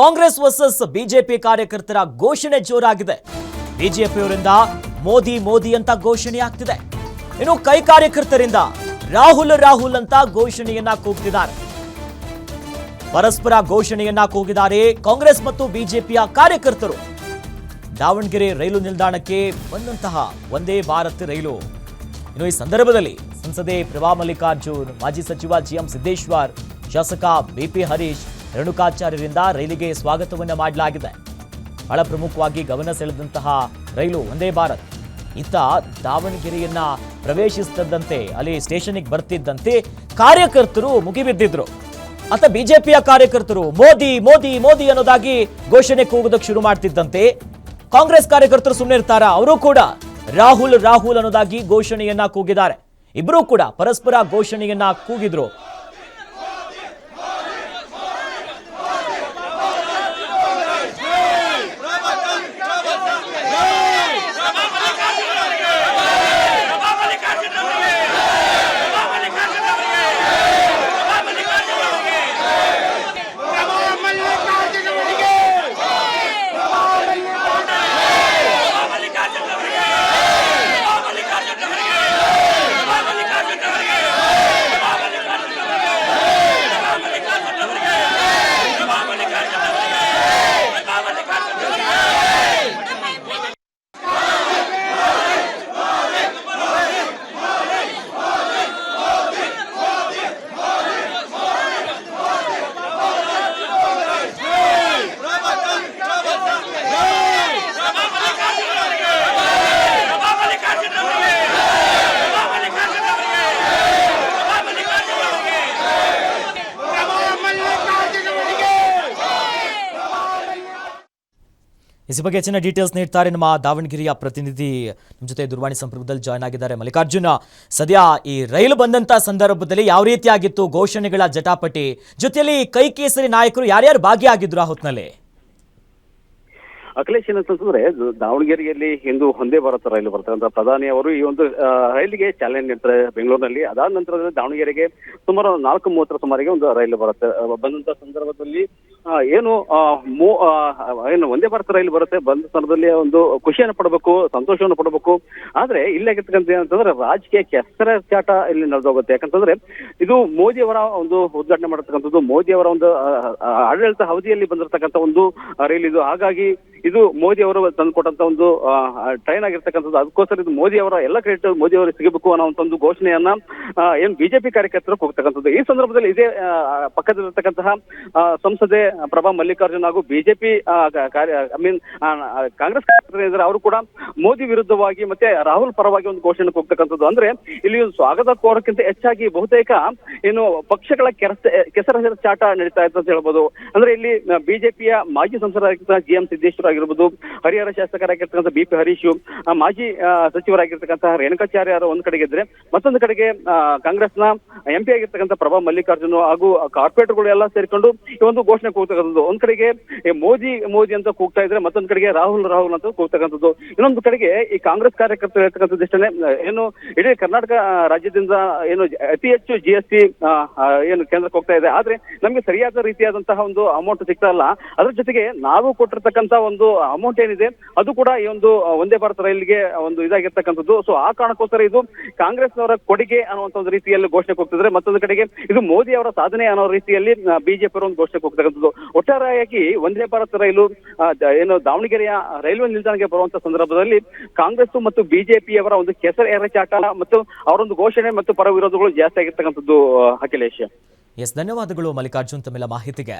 Congress versus BJP ಕಾರ್ಯಕರ್ತರ ಘೋಷಣೆ ಜೋರಾಗಿದೆ. ಬಿಜೆಪಿಯವರಿಂದ ಮೋದಿ ಮೋದಿ ಅಂತ ಘೋಷಣೆ ಆಗ್ತಿದೆ. ಇನ್ನು ಕೈ ಕಾರ್ಯಕರ್ತರಿಂದ ರಾಹುಲ್ ರಾಹುಲ್ ಅಂತ ಘೋಷಣೆಯನ್ನ ಕೂಗ್ತಿದ್ದಾರೆ. ಪರಸ್ಪರ ಘೋಷಣೆಯನ್ನ ಕೂಗಿದ್ದಾರೆ ಕಾಂಗ್ರೆಸ್ ಮತ್ತು ಬಿಜೆಪಿಯ ಕಾರ್ಯಕರ್ತರು. ದಾವಣಗೆರೆ ರೈಲು ನಿಲ್ದಾಣಕ್ಕೆ ಬಂದಂತಹ ಒಂದೇ ಭಾರತ್ ರೈಲು. ಇನ್ನು ಈ ಸಂದರ್ಭದಲ್ಲಿ ಸಂಸದೆ ಪ್ರಭಾ ಮಲ್ಲಿಕಾರ್ಜುನ್, ಮಾಜಿ ಸಚಿವ ಜಿಎಂ ಸಿದ್ದೇಶ್ವರ್, ಶಾಸಕ ಬಿಪಿ ಹರೀಶ್ ರೇಣುಕಾಚಾರ್ಯರಿಂದ ರೈಲಿಗೆ ಸ್ವಾಗತವನ್ನು ಮಾಡಲಾಗಿದೆ. ಬಹಳ ಪ್ರಮುಖವಾಗಿ ಗಮನ ಸೆಳೆದಂತಹ ರೈಲು ಒಂದೇ ಭಾರತ್. ಇತ್ತ ದಾವಣಗೆರೆಯನ್ನ ಪ್ರವೇಶಿಸುತ್ತಿದ್ದಂತೆ ಅಲ್ಲಿ ಸ್ಟೇಷನ್ಗೆ ಬರ್ತಿದ್ದಂತೆ ಕಾರ್ಯಕರ್ತರು ಮುಗಿಬಿದ್ದಿದ್ರು. ಆತ ಬಿಜೆಪಿಯ ಕಾರ್ಯಕರ್ತರು ಮೋದಿ ಮೋದಿ ಮೋದಿ ಅನ್ನೋದಾಗಿ ಘೋಷಣೆ ಕೂಗೋದಕ್ಕೆ ಶುರು ಮಾಡ್ತಿದ್ದಂತೆ. ಕಾಂಗ್ರೆಸ್ ಕಾರ್ಯಕರ್ತರು ಸುಮ್ಮನೆ ಇರ್ತಾರ? ಅವರು ಕೂಡ ರಾಹುಲ್ ರಾಹುಲ್ ಅನ್ನೋದಾಗಿ ಘೋಷಣೆಯನ್ನ ಕೂಗಿದ್ದಾರೆ. ಇಬ್ಬರೂ ಕೂಡ ಪರಸ್ಪರ ಘೋಷಣೆಯನ್ನ ಕೂಗಿದ್ರು. ಇದ್ರ ಬಗ್ಗೆ ಹೆಚ್ಚಿನ ಡೀಟೇಲ್ಸ್ ನೀಡ್ತಾರೆ ನಮ್ಮ ದಾವಣಗೆರೆಯ ಪ್ರತಿನಿಧಿ. ನಮ್ಮ ಜೊತೆ ದೂರವಾಣಿ ಸಂಪರ್ಕದಲ್ಲಿ ಜಾಯ್ನ್ ಆಗಿದ್ದಾರೆ ಮಲ್ಲಿಕಾರ್ಜುನ. ಸದ್ಯ ಈ ರೈಲು ಬಂದಂತ ಸಂದರ್ಭದಲ್ಲಿ ಯಾವ ರೀತಿಯಾಗಿತ್ತು ಘೋಷಣೆಗಳ ಜಟಾಪಟಿ? ಜೊತೆಯಲ್ಲಿ ಕೈ ಕೇಸರಿ ನಾಯಕರು ಯಾರ್ಯಾರು ಭಾಗಿಯಾಗಿದ್ರು ಆ ಹೊತ್ತಿನಲ್ಲಿ ಅಖಿಲೇಶ್ ಏನಂತಂದ್ರೆ ದಾವಣಗೆರೆಯಲ್ಲಿ ಇಂದು ಒಂದೇ ಭಾರತ ರೈಲು ಬರ್ತಕ್ಕಂಥ ಪ್ರಧಾನಿ ಅವರು ಈ ಒಂದು ರೈಲಿಗೆ ಚಾಲನೆ ನೀಡ್ತಾರೆ ಬೆಂಗಳೂರಿನಲ್ಲಿ. ಅದಾದ ನಂತರ ದಾವಣಗೆರೆಗೆ ಸುಮಾರು ನಾಲ್ಕು ಮೂವತ್ತರ ಸುಮಾರಿಗೆ ಒಂದು ರೈಲು ಬರುತ್ತೆ. ಬಂದಂತ ಸಂದರ್ಭದಲ್ಲಿ ಏನು ಮೂ ಏನು ಒಂದೇ ಭಾರತ ರೈಲು ಬರುತ್ತೆ. ಬಂದ ಸಂದರ್ಭದಲ್ಲಿ ಒಂದು ಖುಷಿಯನ್ನು ಪಡಬೇಕು, ಸಂತೋಷವನ್ನು ಪಡಬೇಕು. ಆದ್ರೆ ಇಲ್ಲಾಗಿರ್ತಕ್ಕಂಥ ಏನಂತಂದ್ರೆ ರಾಜಕೀಯ ಕೆಸರಾಟ ಇಲ್ಲಿ ನಡೆದೋಗುತ್ತೆ. ಯಾಕಂತಂದ್ರೆ ಇದು ಮೋದಿ ಅವರ ಒಂದು ಉದ್ಘಾಟನೆ ಮಾಡತಕ್ಕಂಥದ್ದು. ಮೋದಿ ಅವರ ಒಂದು ಆಡಳಿತ ಅವಧಿಯಲ್ಲಿ ಬಂದಿರತಕ್ಕಂಥ ಒಂದು ರೈಲು ಇದು ಹಾಗಾಗಿ ಇದು ಮೋದಿ ಅವರು ತಂದುಕೊಟ್ಟಂತ ಒಂದು ಟ್ರೈನ್ ಆಗಿರ್ತಕ್ಕಂಥದ್ದು. ಅದಕ್ಕೋಸ್ಕರ ಇದು ಮೋದಿ ಅವರ ಎಲ್ಲ ಕ್ರೆಡಿಟ್ ಮೋದಿ ಅವರು ಸಿಗಬೇಕು ಅನ್ನೋ ಒಂದು ಘೋಷಣೆಯನ್ನ ಏನ್ ಬಿಜೆಪಿ ಕಾರ್ಯಕರ್ತರು ಹೋಗ್ತಕ್ಕಂಥದ್ದು ಈ ಸಂದರ್ಭದಲ್ಲಿ ಇದೇ ಪಕ್ಕದಲ್ಲಿರ್ತಕ್ಕಂತಹ ಸಂಸದೆ ಪ್ರಭಾ ಮಲ್ಲಿಕಾರ್ಜುನ್ ಹಾಗೂ ಬಿಜೆಪಿ ಕಾರ್ಯ ಐ ಮೀನ್ ಕಾಂಗ್ರೆಸ್ ಕಾರ್ಯಕರ್ತರು ಅವರು ಕೂಡ ಮೋದಿ ವಿರುದ್ಧವಾಗಿ ಮತ್ತೆ ರಾಹುಲ್ ಪರವಾಗಿ ಒಂದು ಘೋಷಣೆ ಹೋಗ್ತಕ್ಕಂಥದ್ದು. ಅಂದ್ರೆ ಇಲ್ಲಿ ಒಂದು ಸ್ವಾಗತ ಕೋರಕ್ಕಿಂತ ಹೆಚ್ಚಾಗಿ ಬಹುತೇಕ ಏನು ಪಕ್ಷಗಳ ಕೆಸರ ಚಾಟ ನಡೀತಾ ಇತ್ತು ಅಂತ ಹೇಳ್ಬೋದು. ಅಂದ್ರೆ ಇಲ್ಲಿ ಬಿಜೆಪಿಯ ಮಾಜಿ ಸಂಸದರಾಗಿದ್ದ ಜಿ ಎಂ ಸಿದ್ದೇಶ್ವರ ಆಗಿರ್ಬೋದು, ಹರಿಹರ ಶಾಸಕರಾಗಿರ್ತಕ್ಕಂಥ ಬಿ ಪಿ ಹರೀಶ್ ಮಾಜಿ ಸಚಿವರಾಗಿರ್ತಕ್ಕಂತಹ ರೇಣುಕಾಚಾರ್ಯ ಅವರು ಒಂದ್ ಕಡೆಗೆ ಇದ್ರೆ, ಮತ್ತೊಂದು ಕಡೆಗೆ ಕಾಂಗ್ರೆಸ್ನ ಎಂ ಪಿ ಆಗಿರ್ತಕ್ಕಂಥ ಪ್ರಭಾ ಮಲ್ಲಿಕಾರ್ಜುನ್ ಹಾಗೂ ಕಾರ್ಪೊರೇಟರ್ಗಳು ಎಲ್ಲ ಸೇರಿಕೊಂಡು ಈ ಒಂದು ಘೋಷಣೆ ಕೂಗ್ತಕ್ಕಂಥದ್ದು. ಒಂದ್ ಕಡೆಗೆ ಮೋದಿ ಮೋದಿ ಅಂತ ಕೂಗ್ತಾ ಇದ್ರೆ, ಮತ್ತೊಂದ್ ಕಡೆಗೆ ರಾಹುಲ್ ರಾಹುಲ್ ಅಂತ ಕೂಗ್ತಕ್ಕಂಥದ್ದು. ಇನ್ನೊಂದು ಕಡೆಗೆ ಈ ಕಾಂಗ್ರೆಸ್ ಕಾರ್ಯಕರ್ತರು ಇರ್ತಕ್ಕಂಥದ್ದು ಇಷ್ಟೇ ಏನು ಇಡೀ ಕರ್ನಾಟಕ ರಾಜ್ಯದಿಂದ ಏನು ಅತಿ ಹೆಚ್ಚು ಜಿ ಎಸ್ ಟಿ ಏನು ಕೇಂದ್ರಕ್ಕೆ ಹೋಗ್ತಾ ಇದೆ. ಆದ್ರೆ ನಮ್ಗೆ ಸರಿಯಾದ ರೀತಿಯಾದಂತಹ ಒಂದು ಅಮೌಂಟ್ ಸಿಗ್ತಾ ಇಲ್ಲ. ಅದ್ರ ಜೊತೆಗೆ ನಾವು ಕೊಟ್ಟಿರ್ತಕ್ಕಂಥ ಒಂದು ಅಮೌಂಟ್ ಏನಿದೆ, ಅದು ಕೂಡ ಈ ಒಂದು ಒಂದೇ ಭಾರತ ರೈಲ್ಗೆ ಒಂದು ಇದಾಗಿರ್ತಕ್ಕಂಥದ್ದು. ಸೊ ಆ ಕಾರಣಕ್ಕೋಸ್ಕರ ಇದು ಕಾಂಗ್ರೆಸ್ನವರ ಕೊಡುಗೆ ಅನ್ನುವಂಥ ಒಂದು ರೀತಿಯಲ್ಲಿ ಘೋಷಣೆ ಹೋಗ್ತಿದ್ರೆ, ಮತ್ತೊಂದು ಕಡೆಗೆ ಇದು ಮೋದಿ ಅವರ ಸಾಧನೆ ಅನ್ನೋ ರೀತಿಯಲ್ಲಿ ಬಿಜೆಪಿ ಅವರು ಒಂದು ಘೋಷಣೆ ಹೋಗ್ತಕ್ಕಂಥದ್ದು. ಒಟ್ಟಾರೆಯಾಗಿ ಒಂದೇ ಭಾರತ ರೈಲು ಏನು ದಾವಣಗೆರೆಯ ರೈಲ್ವೆ ನಿಲ್ದಾಣಕ್ಕೆ ಬರುವಂತ ಸಂದರ್ಭದಲ್ಲಿ ಕಾಂಗ್ರೆಸ್ ಮತ್ತು ಬಿಜೆಪಿಯವರ ಒಂದು ಕೆಸರ ಎರಚಾಟ ಮತ್ತು ಅವರೊಂದು ಘೋಷಣೆ ಮತ್ತು ಪರ ವಿರೋಧಗಳು ಜಾಸ್ತಿ ಆಗಿರ್ತಕ್ಕಂಥದ್ದು ಅಖಿಲೇಶ್. ಎಸ್ ಧನ್ಯವಾದಗಳು ಮಲ್ಲಿಕಾರ್ಜುನ್ ತಮ್ಮೆಲ್ಲ ಮಾಹಿತಿಗೆ.